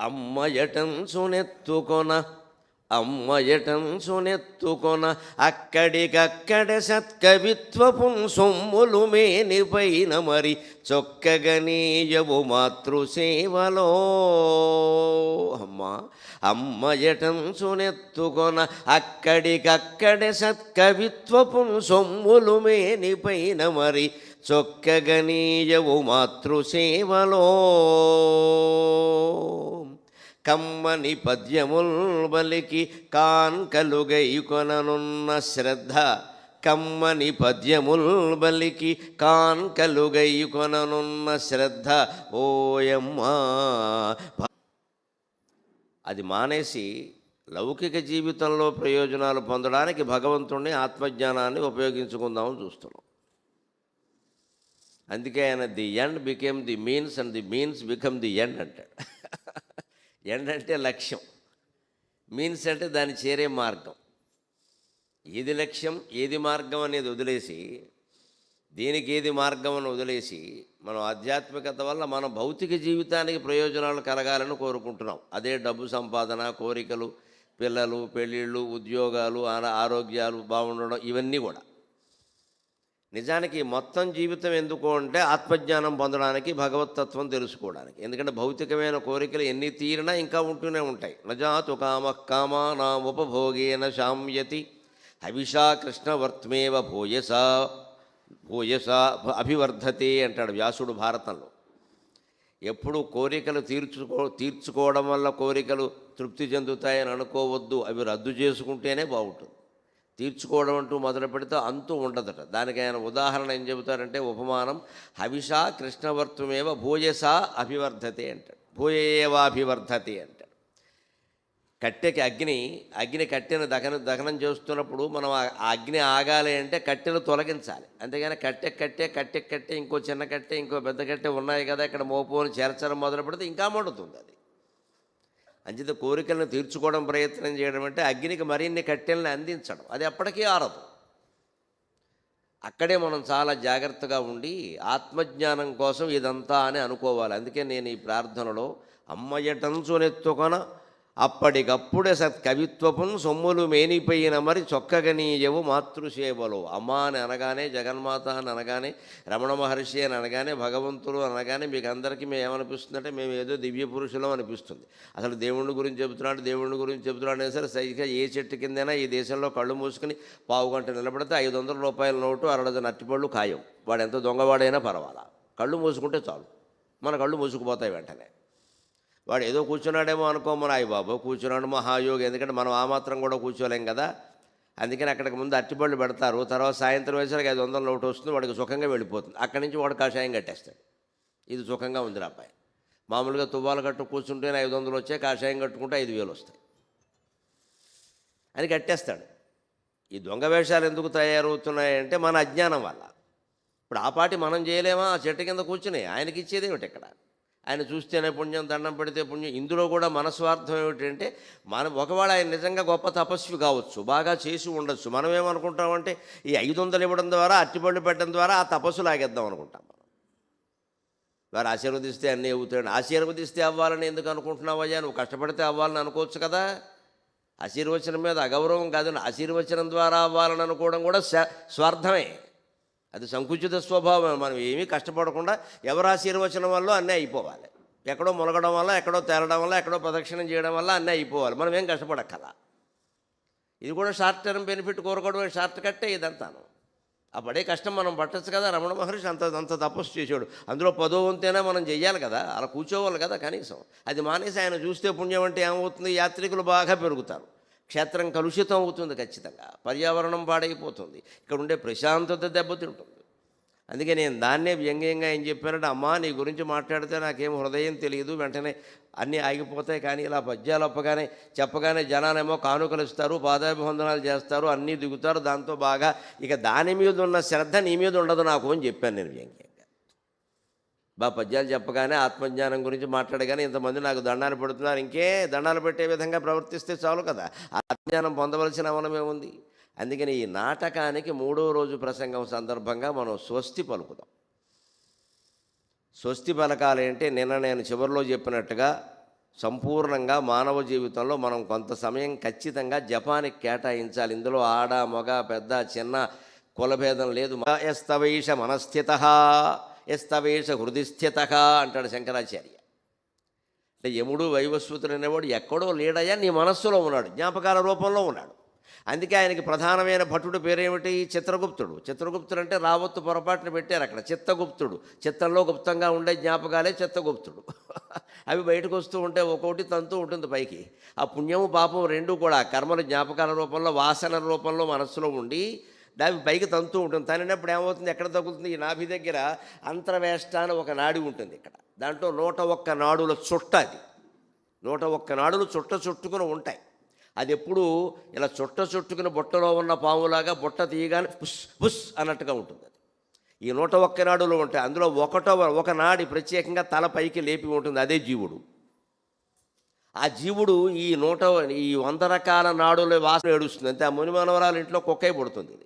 అమ్మయటం సునెత్తుకొన అమ్మయటం సునెత్తుకొన అక్కడికక్కడ సత్కవిత్వపు సొమ్ములు మేనిపైన మరి చొక్కగనీయవు మాతృసేవలో. అమ్మా అమ్మయటం సునెత్తుకొన అక్కడికక్కడ సత్కవిత్వపు సొమ్ములు మేనిపైన మరి చొక్కగనీయవు మాతృసేవలో. కమ్మని పద్యముల్ బలికి కాన్కలుగై కొననున్న శ్రద్ధ. కమ్మని పద్యముల్ బలికి కాన్కలుగై కొననున్న శ్రద్ధ. ఓయమ్మా! అది మానేసి లౌకిక జీవితంలో ప్రయోజనాలు పొందడానికి భగవంతుణ్ణి ఆత్మజ్ఞానాన్ని ఉపయోగించుకుందామని చూస్తున్నాం. అందుకే ఆయన the end became the means and the means become the end అంటాడు. ఎండ్ అంటే లక్ష్యం. మీన్స్ అంటే దాన్ని చేరే మార్గం. ఏది లక్ష్యం ఏది మార్గం అనేది వదిలేసి దీనికి ఏది మార్గం అని వదిలేసి మనం ఆధ్యాత్మికత వల్ల మన భౌతిక జీవితానికి ప్రయోజనాలు కలగాలని కోరుకుంటున్నాం. అదే డబ్బు సంపాదన కోరికలు పిల్లలు పెళ్ళిళ్ళు ఉద్యోగాలు ఆరోగ్యాలు బాగుండడం ఇవన్నీ కూడా. నిజానికి మొత్తం జీవితం ఎందుకు అంటే ఆత్మజ్ఞానం పొందడానికి భగవతత్వం తెలుసుకోవడానికి. ఎందుకంటే భౌతికమైన కోరికలు ఎన్ని తీరినా ఇంకా ఉంటూనే ఉంటాయి. నజాతు కామ కామా నా ఉపభోగేన శామ్యతి. హవిషా కృష్ణవర్త్మేవ భూయస భూయస అభివర్ధతే అంటాడు వ్యాసుడు భారతంలో. ఎప్పుడు కోరికలు తీర్చుకో తీర్చుకోవడం వల్ల కోరికలు తృప్తి చెందుతాయని అనుకోవద్దు. అవి రద్దు చేసుకుంటేనే బాగుంటుంది. తీర్చుకోవడం అంటూ మొదలు పెడితే అంతూ ఉండదట. దానికి ఆయన ఉదాహరణ ఏం చెబుతారంటే ఉపమానం హవిష కృష్ణవర్తమేవ భూయసా అభివర్ధతే అంటాడు. భూయేవాభివర్ధతే అంటాడు. కట్టెకి అగ్ని అగ్ని కట్టెను దహన దహనం చేస్తున్నప్పుడు మనం ఆ అగ్ని ఆగాలి అంటే కట్టెలు తొలగించాలి. అంతేగాని కట్టె కట్టె కట్టె కట్టె ఇంకో చిన్న కట్టె ఇంకో పెద్ద కట్టె ఉన్నాయి కదా ఇక్కడ మోపోని చేర్చడం మొదలు పెడితే ఇంకా మండుతుంది అది. అంచేత కోరికలను తీర్చుకోవడం ప్రయత్నం చేయడం అంటే అగ్నికి మరిన్ని కట్టెలను అందించడం. అది ఎప్పటికీ ఆరదు. అక్కడే మనం చాలా జాగ్రత్తగా ఉండి ఆత్మజ్ఞానం కోసం ఇదంతా అని అనుకోవాలి. అందుకే నేను ఈ ప్రార్థనలో అమ్మయ్యటంచునెత్తుకొన అప్పటికప్పుడే సత్ కవిత్వపున్ సొమ్ములు మేనిపోయిన మరి చొక్కగనీయవు మాతృసేవలు అమ్మ అని అనగానే జగన్మాత అని అనగానే రమణ మహర్షి అని అనగానే భగవంతుడు అనగానే మీకు అందరికీ మేము ఏమనిపిస్తుందంటే మేము ఏదో దివ్య పురుషులం అనిపిస్తుంది. అసలు దేవుడి గురించి చెబుతున్నాడు దేవుడి గురించి చెబుతున్నాడు అనే సరే సరిగ్గా ఏ చెట్టు కిందైనా ఈ దేశంలో కళ్ళు మూసుకుని పావు గంట నిలబడితే ఐదు వందల రూపాయల నోటు అరడజన అట్టిపళ్ళు ఖాయం. వాడు ఎంత దొంగవాడైనా పర్వాలా. కళ్ళు మూసుకుంటే చాలు. మన కళ్ళు మూసుకుపోతాయి వెంటనే. వాడు ఏదో కూర్చున్నాడేమో అనుకోమని అయ్యి బాబు కూర్చున్నాడు మహాయోగి. ఎందుకంటే మనం ఆ మాత్రం కూడా కూర్చోలేం కదా. అందుకని అక్కడికి ముందు అరటిపళ్ళు పెడతారు. తర్వాత సాయంత్రం వేసరికి ఐదు వందల నోటు వస్తుంది వాడికి సుఖంగా వెళ్ళిపోతుంది. అక్కడి నుంచి వాడు కాషాయం కట్టేస్తాడు. ఇది సుఖంగా ఉంది అబ్బాయి. మామూలుగా తువ్వాలు కట్టు కూర్చుంటేనే ఐదు వందలు వచ్చాయి కాషాయం కట్టుకుంటే ఐదు వేలు వస్తాయి. అని కట్టేస్తాడు. ఈ దొంగ వేషాలు ఎందుకు తయారవుతున్నాయంటే మన అజ్ఞానం వల్ల. ఇప్పుడు ఆ పాటి మనం చేయలేమా? ఆ చెట్టు కింద కూర్చుని ఆయనకి ఇచ్చేది ఏమిటి ఇక్కడ? ఆయన చూస్తేనే పుణ్యం దండం పెడితే పుణ్యం. ఇందులో కూడా మన స్వార్థం ఏమిటంటే మనం ఒకవేళ ఆయన నిజంగా గొప్ప తపస్వి కావచ్చు బాగా చేసి ఉండొచ్చు. మనం ఏమనుకుంటామంటే ఈ ఐదు వందలు ఇవ్వడం ద్వారా అట్టిపళ్ళు పెట్టడం ద్వారా ఆ తపస్సు లాగేద్దాం అనుకుంటాం మనం. వారు ఆశీర్వదిస్తే అన్నీ అవుతాడు ఆశీర్వదిస్తే అవ్వాలని ఎందుకు అనుకుంటున్నావయ్యా నువ్వు కష్టపడితే అవ్వాలని అనుకోవచ్చు కదా. ఆశీర్వచనం మీద అగౌరవం కాదు ఆశీర్వచనం ద్వారా అవ్వాలని అనుకోవడం కూడా స్వ- స్వార్థమే. అది సంకుచిత స్వభావం. మనం ఏమీ కష్టపడకుండా ఎవరు ఆశీర్వచనం వల్ల అన్నీ అయిపోవాలి. ఎక్కడో మొలగడం వల్ల ఎక్కడో తేలడం వల్ల ఎక్కడో ప్రదక్షిణం చేయడం వల్ల అన్నీ అయిపోవాలి. మనం ఏం కష్టపడక్కల. ఇది కూడా షార్ట్ టర్మ్ బెనిఫిట్ కోరుకోవడం షార్ట్ కట్టే ఇదంతాను. ఆ పడే కష్టం మనం పట్టచ్చు కదా రమణ మహర్షి అంత అంత తపస్సు చేసాడు అందులో పదో వంతైనా మనం చెయ్యాలి కదా అలా కూర్చోవాలి కదా కనీసం. అది మానేసి ఆయన చూస్తే పుణ్యం అంటే ఏమవుతుంది? యాత్రికులు బాగా పెరుగుతారు. క్షేత్రం కలుషితం అవుతుంది ఖచ్చితంగా. పర్యావరణం పాడైపోతుంది. ఇక్కడ ఉండే ప్రశాంతత దెబ్బతింటుంది. అందుకే నేను దాన్నే వ్యంగ్యంగా ఏం చెప్పానంటే అమ్మా నీ గురించి మాట్లాడితే నాకేం హృదయం తెలియదు. వెంటనే అన్నీ ఆగిపోతాయి. కానీ ఇలా పద్యాలు అప్పగానే చెప్పగానే జనాలేమో కానుకలు ఇస్తారు పాదాభివందనాలు చేస్తారు అన్నీ దిగుతారు. దాంతో బాగా ఇక దాని మీద ఉన్న శ్రద్ధ నీ మీద ఉండదు నాకు అని చెప్పాను నేను వ్యంగ్యం బా పద్యాలు చెప్పగానే ఆత్మజ్ఞానం గురించి మాట్లాడగానే ఇంతమంది నాకు దండాలు పెడుతున్నారు. ఇంకే దండాలు పెట్టే విధంగా ప్రవర్తిస్తే చాలు కదా. ఆత్మజ్ఞానం పొందవలసిన అవనమే ఉంది అందుకని ఈ నాటకానికి మూడో రోజు ప్రసంగం సందర్భంగా మనం స్వస్తి పలుకుదాం. స్వస్తి పలకాలి అంటే నిన్న నేను చివరిలో చెప్పినట్టుగా సంపూర్ణంగా మానవ జీవితంలో మనం కొంత సమయం ఖచ్చితంగా జపానికి కేటాయించాలి. ఇందులో ఆడ మగ పెద్ద చిన్న కులభేదం లేదు. ఎస్తవైష మనస్థిత. ఎస్తవైష హృది స్థిత అంటాడు శంకరాచార్య. అంటే యముడు వైవస్వతుడు అనేవాడు ఎక్కడో లేడయ్యా నీ మనస్సులో ఉన్నాడు జ్ఞాపకాల రూపంలో ఉన్నాడు. అందుకే ఆయనకి ప్రధానమైన భటుడు పేరేమిటి? చిత్రగుప్తుడు. చిత్రగుప్తుడు అంటే రావత్తు పొరపాటున పెట్టారు అక్కడ. చిత్తగుప్తుడు. చిత్తంలో గుప్తంగా ఉండే జ్ఞాపకాలే చిత్తగుప్తుడు. అవి బయటకు వస్తూ ఉంటే ఒక్కొక్కటి తంతు ఉంటుంది పైకి. ఆ పుణ్యము పాపం రెండు కూడా కర్మలు జ్ఞాపకాల రూపంలో వాసన రూపంలో మనస్సులో ఉండి దాని పైకి తంతు ఉంటుంది. తనినప్పుడు ఏమవుతుంది? ఎక్కడ తగులుతుంది? ఈ నాభి దగ్గర అంతర్వేష్ట అని ఒక నాడి ఉంటుంది ఇక్కడ. దాంట్లో నూట ఒక్క నాడుల చుట్ట అది. నూట ఒక్క నాడులు చుట్ట చుట్టుకుని ఉంటాయి. అది ఎప్పుడు ఇలా చుట్ట చుట్టుకుని బుట్టలో ఉన్న పాములాగా బుట్ట తీయగానే పుస్ పుస్ అన్నట్టుగా ఉంటుంది అది. ఈ నూట ఒక్క నాడులు ఉంటాయి. అందులో ఒకటో ఒక నాడి ప్రత్యేకంగా తల పైకి లేపి ఉంటుంది. అదే జీవుడు. ఆ జీవుడు ఈ నూట ఈ వంద రకాల నాడుల వాసన ఏడుస్తుంది. అంతే. ఆ మునిమానవరాలు ఇంట్లో కుక్కై పడుతుంది ఇది.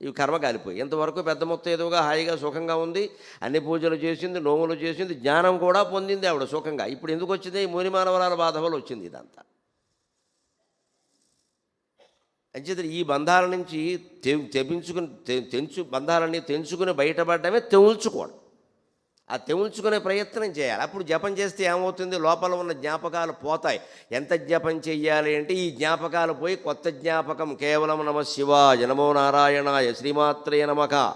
ఇవి కర్మ కాలిపోయి. ఎంతవరకు పెద్ద మొత్తం ఏదోగా హాయిగా సుఖంగా ఉంది అన్ని పూజలు చేసింది నోములు చేసింది జ్ఞానం కూడా పొందింది ఆవిడ సుఖంగా. ఇప్పుడు ఎందుకు వచ్చింది? ఈ ముని మానవరాల బాధ వల్ల వచ్చింది ఇదంతా. అంచేత ఈ బంధాల నుంచి తె తెపించుకుని తెంచు బంధాలన్నీ తెంచుకుని బయటపడడమే తెముల్చుకోవడం. ఆ తెముల్చుకునే ప్రయత్నం చేయాలి. అప్పుడు జపం చేస్తే ఏమవుతుంది? లోపల ఉన్న జ్ఞాపకాలు పోతాయి. ఎంత జపం చెయ్యాలి అంటే ఈ జ్ఞాపకాలు పోయి కొత్త జ్ఞాపకం కేవలం నమ శివాయ నమో నారాయణాయ శ్రీమాత్రే నమక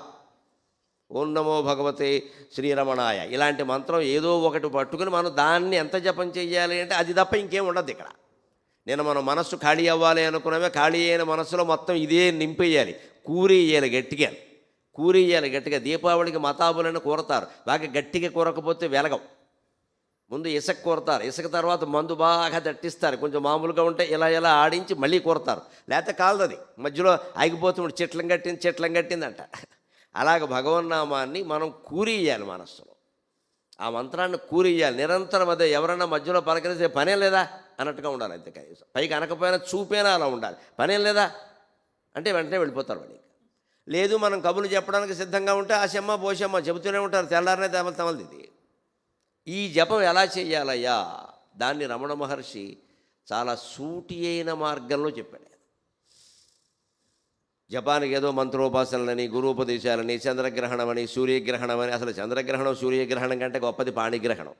ఓం నమో భగవతే శ్రీరమణాయ. ఇలాంటి మంత్రం ఏదో ఒకటి పట్టుకుని మనం దాన్ని ఎంత జపం చెయ్యాలి అంటే అది తప్ప ఇంకేం ఉండదు ఇక్కడ. నేను మన మనస్సు ఖాళీ అవ్వాలి అనుకున్నామే ఖాళీ అయిన మనసులో మొత్తం ఇదే నింపేయాలి. కూరేయాలి గట్టిగా. కూరేయాలి గట్టిగా. దీపావళికి మతాబులను కూరతారు. బాగా గట్టిగా కూరకపోతే వెలగం. ముందు ఇసుక కూరతారు. ఇసుక తర్వాత మందు బాగా దట్టిస్తారు కొంచెం మామూలుగా ఉంటే ఇలా ఇలా ఆడించి మళ్ళీ కూరతారు. లేకపోతే కాలదది. మధ్యలో ఆగిపోతుంది చెట్లం కట్టింది చెట్లం కట్టిందంట. అలాగ భగవన్నామాన్ని మనం కూరేయాలి మనస్సులో. ఆ మంత్రాన్ని కూరియ్యాలి నిరంతరం అదే ఎవరన్నా మధ్యలో పలకరిస్తే పనే లేదా? అన్నట్టుగా ఉండాలి అంతే కనీసం. పైకి అనకపోయినా చూపేనా అలా ఉండాలి. పనేం లేదా? అంటే వెంటనే వెళ్ళిపోతారు వాడి లేదు మనం కబులు చెప్పడానికి సిద్ధంగా ఉంటే ఆ శమ్మ పోషమ్మ చెబుతూనే ఉంటారు. తెల్లారనే తమలు తమలిది ఈ జపం ఎలా చేయాలయ్యా దాన్ని రమణ మహర్షి చాలా సూటి అయిన మార్గంలో చెప్పాడు. జపానికి ఏదో మంత్రోపాసనలని గురూపదేశాలని చంద్రగ్రహణమని సూర్యగ్రహణమని అసలు చంద్రగ్రహణం సూర్యగ్రహణం కంటే గొప్పది పాణిగ్రహణం.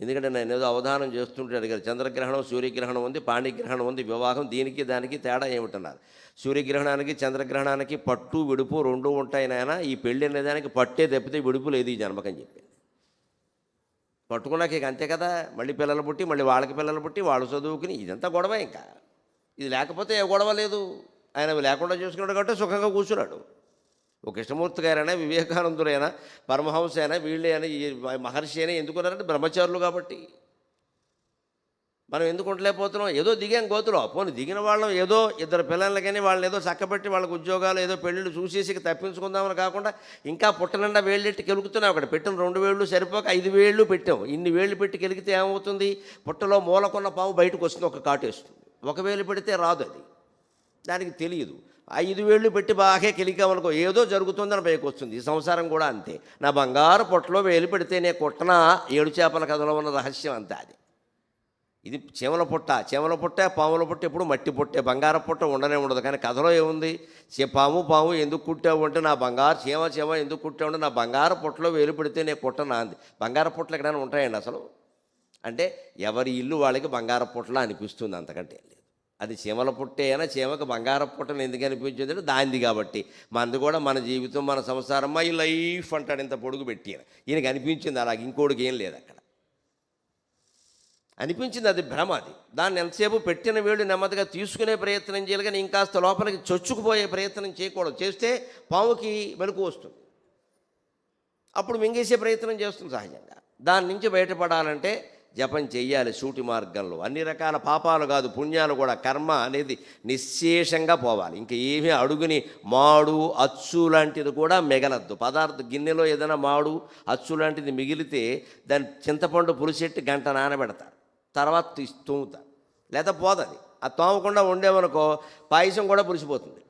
ఎందుకంటే నేను ఏదో అవధానం చేస్తుంటే కదా చంద్రగ్రహణం సూర్యగ్రహణం ఉంది పాణిగ్రహణం ఉంది వివాహం దీనికి దానికి తేడా ఏమిటన్నారు? సూర్యగ్రహణానికి చంద్రగ్రహణానికి పట్టు విడుపు రెండు ఉంటాయి నాయన. ఈ పెళ్ళి అనే దానికి పట్టే తప్పితే విడుపు లేదు ఈ జన్మకని చెప్పింది. పట్టుకున్నాక ఇక అంతే కదా మళ్ళీ పిల్లలు పుట్టి మళ్ళీ వాళ్ళకి పిల్లలు పుట్టి వాళ్ళు చదువుకుని ఇదంతా గొడవ ఇంకా. ఇది లేకపోతే ఏ గొడవ లేదు. ఆయన లేకుండా చూసుకున్నాడు కాబట్టి సుఖంగా కూర్చున్నాడు. ఒక కృష్ణమూర్తి గారైనా వివేకానందుడైనా పరమహంస అయినా వీళ్ళే అయినా ఈ మహర్షి అయినా ఎందుకున్నారంటే బ్రహ్మచారులు కాబట్టి. మనం ఎందుకు ఉండలేకపోతున్నాం? ఏదో దిగాం గోతులో. పోనీ దిగిన వాళ్ళం ఏదో ఇద్దరు పిల్లలకని వాళ్ళని ఏదో చక్కబెట్టి వాళ్ళకి ఉద్యోగాలు ఏదో పెళ్ళిళ్ళు చూసేసి తప్పించుకుందామని కాకుండా ఇంకా పుట్టనండా వేళ్ళెట్టి కెలుగుతున్నాం. అక్కడ పెట్టిన రెండు వేళ్ళు సరిపోక ఐదు వేళ్ళు పెట్టాం. ఇన్ని వేళ్ళు పెట్టి కెలిగితే ఏమవుతుంది? పుట్టలో మూలకున్న పాము బయటకు వస్తుంది ఒక కాటేస్తుంది. ఒక వేలు పెడితే రాదు అది. దానికి తెలియదు. ఐదు వేళ్ళు పెట్టి బాగా కెలికామనుకో ఏదో జరుగుతుందని పైకి వస్తుంది ఈ సంసారం కూడా అంతే. నా బంగారు పొట్టలో వేలు పెడితేనే కుట్టన ఏడు చేపల కథలో ఉన్న రహస్యం అంతా అది. ఇది చీమల పుట్ట. చీమల పుట్ట పాముల పుట్ట ఎప్పుడు మట్టి పుట్టే. బంగారం పుట్ట ఉండనే ఉండదు. కానీ కథలో ఏముంది? చే- పాము పాము ఎందుకు కుట్టావు అంటే నా బంగారు చీమ చీమ ఎందుకు కుట్టావు అంటే నా బంగారు పుట్టలో వేలు పెడితే నేను కుట్టనా అంది. బంగారు పుట్టలు ఎక్కడైనా ఉంటాయండి అసలు? అంటే ఎవరి ఇల్లు వాళ్ళకి బంగారు పుట్టలా అనిపిస్తుంది అంతకంటే అది చీమల పుట్టే అయినా చీమకు బంగారం పుట్టని ఎందుకు అనిపించింది అంటే దాంది కాబట్టి. మనది కూడా మన జీవితం మన సంసారం మై లైఫ్ అంటాడు ఇంత పొడుగు పెట్టి ఈయనకి అనిపించింది అలాగ ఇంకోడికి ఏం లేదు అక్కడ. అనిపించింది అది భ్రమ అది. దాన్ని ఎంతసేపు పెట్టిన వేళ్ళు నెమ్మదిగా తీసుకునే ప్రయత్నం చేయాలి కానీ ఇంకాస్త లోపలికి చొచ్చుకుపోయే ప్రయత్నం చేయకూడదు. చేస్తే పాముకి మెలకు వస్తుంది. అప్పుడు మింగేసే ప్రయత్నం చేస్తుంది సహజంగా. దాని నుంచి బయటపడాలంటే జపం చెయ్యాలి సూటి మార్గంలో. అన్ని రకాల పాపాలు కాదు పుణ్యాలు కూడా. కర్మ అనేది నిశ్శేషంగా పోవాలి. ఇంకా ఏమీ అడుగుని మాడు అచ్చు లాంటిది కూడా మిగలద్దు. పదార్థ గిన్నెలో ఏదైనా మాడు అచ్చు లాంటిది మిగిలితే దాని చింతపండు పులిసెట్టి గంట నానబెడతారు. తర్వాత తోముతారు. లేదా పోతుంది. ఆ తోమకుండా ఉండేమనుకో పాయసం కూడా పులిసిపోతుంది.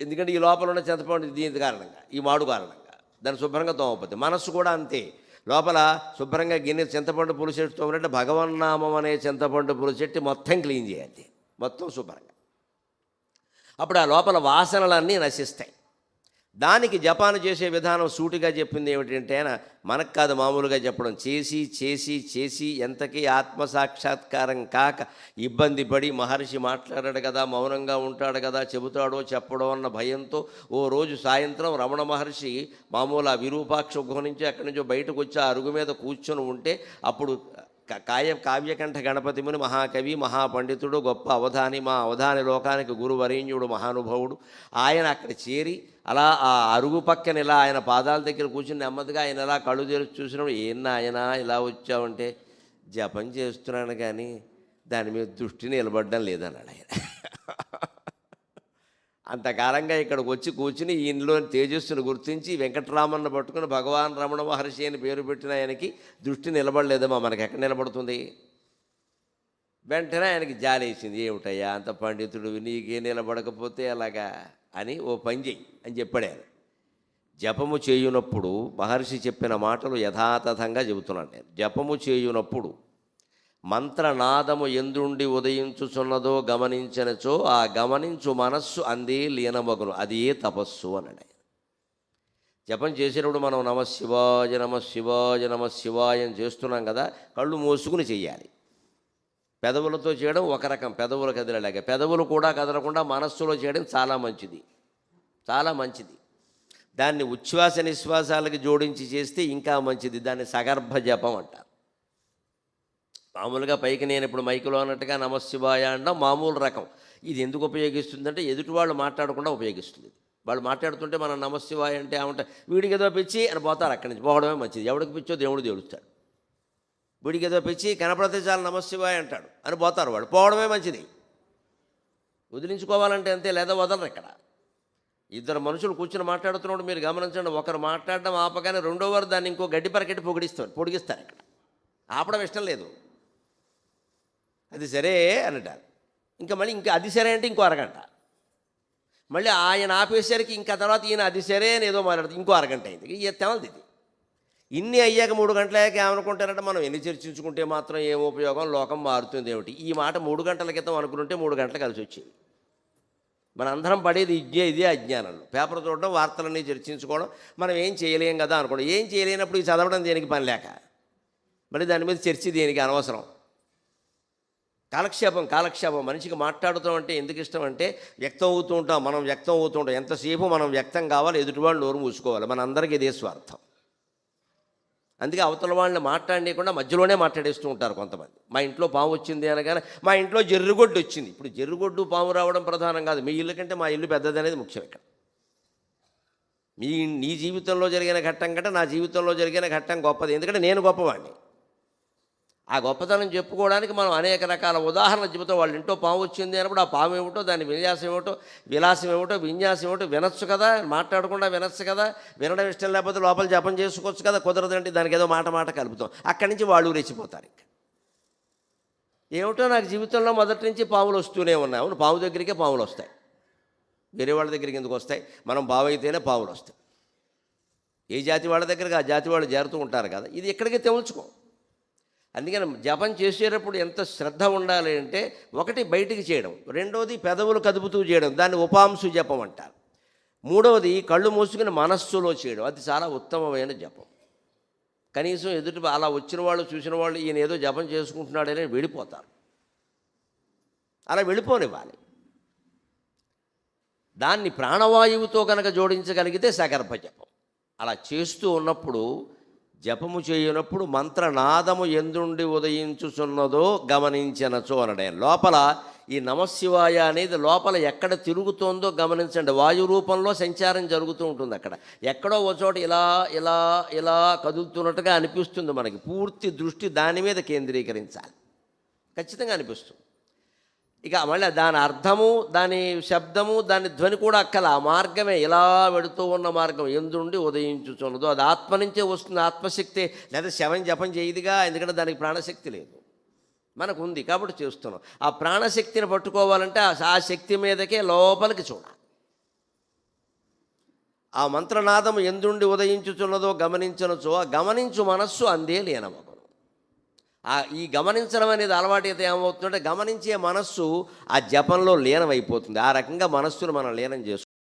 ఎందుకంటే ఈ లోపల ఉన్న చింతపండు దీని కారణంగా ఈ మాడు కారణంగా. దాన్ని శుభ్రంగా తోమపోతుంది మనస్సు కూడా అంతే. లోపల శుభ్రంగా గిన్నె చింతపండు పులుసెట్టు తోమినట్టు భగవన్నామం అనే చింతపండు పులుసెట్టి మొత్తం క్లీన్ చేయాలి. మొత్తం శుభ్రంగా. అప్పుడు ఆ లోపల వాసనలన్నీ నశిస్తాయి. దానికి జపాను చేసే విధానం సూటిగా చెప్పింది ఏమిటంటే ఆయన మనకు కాదు మామూలుగా చెప్పడం చేసి చేసి చేసి ఎంతకీ ఆత్మసాక్షాత్కారం కాక ఇబ్బంది పడి మహర్షి మాట్లాడాడు కదా మౌనంగా ఉంటాడు కదా చెబుతాడో చెప్పడో అన్న భయంతో ఓ రోజు సాయంత్రం రమణ మహర్షి మామూలు ఆ విరూపాక్ష గుహ నుంచి అక్కడి నుంచో బయటకు వచ్చి ఆ అరుగు మీద కూర్చొని ఉంటే అప్పుడు కాయ కావ్యకంఠ గణపతి ముని మహాకవి మహాపండితుడు గొప్ప అవధాని మా అవధాని లోకానికి గురువరేణ్యుడు మహానుభావుడు ఆయన అక్కడ చేరి అలా ఆ అరుగు పక్కన ఇలా ఆయన పాదాల దగ్గర కూర్చుని నెమ్మదిగా ఆయన ఇలా కళ్ళు తెరిచి చూసినప్పుడు ఏం ఆయన ఇలా వచ్చావంటే జపం చేస్తున్నాను కానీ దాని మీద దృష్టి నిలబడడం లేదన్నాడు ఆయన. అంతకాలంగా ఇక్కడికి వచ్చి కూర్చుని ఈయనలో తేజస్సును గుర్తించి వెంకటరామన్న పట్టుకుని భగవాన్ రమణ మహర్షి అని పేరు పెట్టిన ఆయనకి దృష్టి నిలబడలేదమ్మా మనకి ఎక్కడ నిలబడుతుంది? వెంటనే ఆయనకి జాలేసింది ఏమిటయ్యా అంత పండితుడు నీకే నిలబడకపోతే అలాగా అని ఓ పని చెయ్యి అని చెప్పాడు ఆయన జపము చేయునప్పుడు మహర్షి చెప్పిన మాటలు యథాతథంగా చెబుతున్నాను నేను. జపము చేయునప్పుడు మంత్రనాదము ఎందుండి ఉదయించుచున్నదో గమనించనచో ఆ గమనించు మనస్సు అందే లీనమగును. అది ఏ తపస్సు అన్నాడు ఆయన జపం చేసేటప్పుడు మనం నమ శివాయ నమ శివాయ నమ శివాయ చేస్తున్నాం కదా కళ్ళు మూసుకుని చెయ్యాలి. పెదవులతో చేయడం ఒక రకం పెదవులు కదిలేలాగా. పెదవులు కూడా కదలకుండా మనస్సులో చేయడం చాలా మంచిది. చాలా మంచిది. దాన్ని ఉచ్ఛ్వాస నిశ్వాసాలకి జోడించి చేస్తే ఇంకా మంచిది. దాన్ని సగర్భ జపం అంటారు. మామూలుగా పైకి నేను ఇప్పుడు మైకులో అన్నట్టుగా నమశివాయ అనడం మామూలు రకం. ఇది ఎందుకు ఉపయోగిస్తుందంటే ఎదుటి వాళ్ళు మాట్లాడకుండా ఉపయోగిస్తుంది. వాళ్ళు మాట్లాడుతుంటే మనం నమశివాయ అంటే ఏమంటే వీడికి ఏదో పిచ్చి అని పోతారు అక్కడి నుంచి. పోవడమే మంచిది. ఎవడికి పిచ్చో దేవుడు తెలుస్తాడు. వీడికి ఏదో పిచ్చి కనపడితే చాలు నమశివాయ అంటాడు. అని పోతారు వాడు పోవడమే మంచిది. వదిలించుకోవాలంటే అంతే లేదా వదలరు ఇక్కడ. ఇద్దరు మనుషులు కూర్చుని మాట్లాడుతున్నాడు మీరు గమనించండి ఒకరు మాట్లాడడం ఆపగానే రెండో వారు దాన్ని ఇంకో గడ్డి పరకెట్టి పొగిడిస్తారు పొడిగిస్తారు ఇక్కడ. ఆపడం ఇష్టం లేదు. అది సరే అని అంటారు ఇంకా మళ్ళీ ఇంకా అది సరే అంటే ఇంకో అరగంట. మళ్ళీ ఆయన ఆపేసరికి ఇంకా తర్వాత ఈయన అది సరే అని ఏదో మాట్లాడుతుంది ఇంకో అరగంట అయింది. ఇక తెలది ఇది. ఇన్ని అయ్యాక మూడు గంటలయ్యాక ఏమనుకుంటారంటే మనం ఎన్ని చర్చించుకుంటే మాత్రం ఏం ఉపయోగం? లోకం మారుతుంది ఏమిటి? ఈ మాట మూడు గంటల క్రితం అనుకుంటే మూడు గంటలు కలిసి వచ్చింది. మన అందరం పడేది ఇదే ఇదే అజ్ఞానంలో పేపర్ చూడడం వార్తలన్నీ చర్చించుకోవడం మనం ఏం చేయలేం కదా అనుకోవడం. ఏం చేయలేనప్పుడు ఈ చదవడం దేనికి పని లేక? మరి దాని మీద చర్చ దేనికి అనవసరం? కాలక్షేపం కాలక్షేపం. మనిషికి మాట్లాడుతాం అంటే ఎందుకు ఇష్టం అంటే వ్యక్తం అవుతూ ఉంటాం మనం వ్యక్తం అవుతూ ఉంటాం. ఎంతసేపు మనం వ్యక్తం కావాలి ఎదుటివాళ్ళు నోరు మూసుకోవాలి. మన అందరికీ ఇదే స్వార్థం. అందుకే అవతల వాళ్ళని మాట్లాడకుండా మధ్యలోనే మాట్లాడేస్తూ ఉంటారు కొంతమంది. మా ఇంట్లో పాము వచ్చింది అనగానే మా ఇంట్లో జర్రుగొడ్డు వచ్చింది. ఇప్పుడు జర్రుగొడ్డు పాము రావడం ప్రధానం కాదు. మీ ఇల్లు కంటే మా ఇల్లు పెద్దది అనేది ముఖ్యం ఇక్కడ. మీ నీ జీవితంలో జరిగిన ఘట్టం కంటే నా జీవితంలో జరిగిన ఘట్టం గొప్పది. ఎందుకంటే నేను గొప్పవాడిని. ఆ గొప్పతనం చెప్పుకోవడానికి మనం అనేక రకాల ఉదాహరణలు చెబుతాం. వాళ్ళ ఇంట్లో పాము వచ్చింది అన్నప్పుడు ఆ పాము ఏమిటో దాని విన్యాసం ఏమిటో విలాసం ఏమిటో విన్యాసం ఏమిటో వినొచ్చు కదా? మాట్లాడకుండా వినొచ్చు కదా? వినడం ఇష్టం లేకపోతే లోపల జపం చేసుకోవచ్చు కదా? కుదరదంటే దానికి ఏదో మాట మాట కలుపుతాం. అక్కడి నుంచి వాళ్ళు రెచ్చిపోతారు ఇంకా. ఏమిటో నాకు జీవితంలో మొదటి నుంచి పాములు వస్తూనే ఉన్నాయి. అవును పాము దగ్గరికే పాములు వస్తాయి. వేరే వాళ్ళ దగ్గరికి ఎందుకు వస్తాయి? మనం బావైతేనే పాములు వస్తాయి. ఏ జాతి వాళ్ళ దగ్గరకి ఆ జాతి వాళ్ళు చేరుతూ ఉంటారు కదా? ఇది ఎక్కడికి తెముల్చుకో అందుకని జపం చేసేటప్పుడు ఎంత శ్రద్ధ ఉండాలి అంటే ఒకటి బయటికి చేయడం రెండవది పెదవులు కదుపుతూ చేయడం దాన్ని ఉపాంశు జపం అంటారు. మూడవది కళ్ళు మూసుకుని మనస్సులో చేయడం అది చాలా ఉత్తమమైన జపం. కనీసం ఎదుటి అలా వచ్చిన వాళ్ళు చూసిన వాళ్ళు ఈయన ఏదో జపం చేసుకుంటున్నాడని వెళ్ళిపోతారు. అలా వెళ్ళిపోనివ్వాలి. దాన్ని ప్రాణవాయువుతో కనుక జోడించగలిగితే సగర్భ జపం. అలా చేస్తూ ఉన్నప్పుడు జపము చేయనప్పుడు మంత్రనాదము ఎందుండి ఉదయించుచున్నదో గమనించనచు అనడే. లోపల ఈ నమశివాయ అనేది లోపల ఎక్కడ తిరుగుతోందో గమనించండి. వాయు రూపంలో సంచారం జరుగుతూ ఉంటుంది అక్కడ. ఎక్కడో ఒక చోట ఇలా ఇలా ఇలా కదులుతున్నట్టుగా అనిపిస్తుంది మనకి. పూర్తి దృష్టి దాని మీద కేంద్రీకరించాలి. ఖచ్చితంగా అనిపిస్తుంది. ఇక మళ్ళీ దాని అర్థము దాని శబ్దము దాని ధ్వని కూడా అక్కల ఆ మార్గమే. ఇలా వెడుతూ ఉన్న మార్గం ఎందుండి ఉదయించుచున్నదో అది ఆత్మ నుంచే వస్తుంది ఆత్మశక్తి. లేదా శవం జపం చేయదుగా ఎందుకంటే దానికి ప్రాణశక్తి లేదు. మనకు ఉంది కాబట్టి చేస్తున్నాం. ఆ ప్రాణశక్తిని పట్టుకోవాలంటే ఆ- శక్తి మీదకే లోపలికి చూడాలి. ఆ మంత్రనాదం ఎందుండి ఉదయించుచున్నదో గమనించనుచో ఆ గమనించు మనస్సు అందే లీనమగును. ఈ గమనించడం అనేది అలవాటు ఏమవుతుందంటే గమనించే మనస్సు ఆ జపంలో లీనమైపోతుంది. ఆ రకంగా మనస్సును మనం లీనం చేసుకుంటాం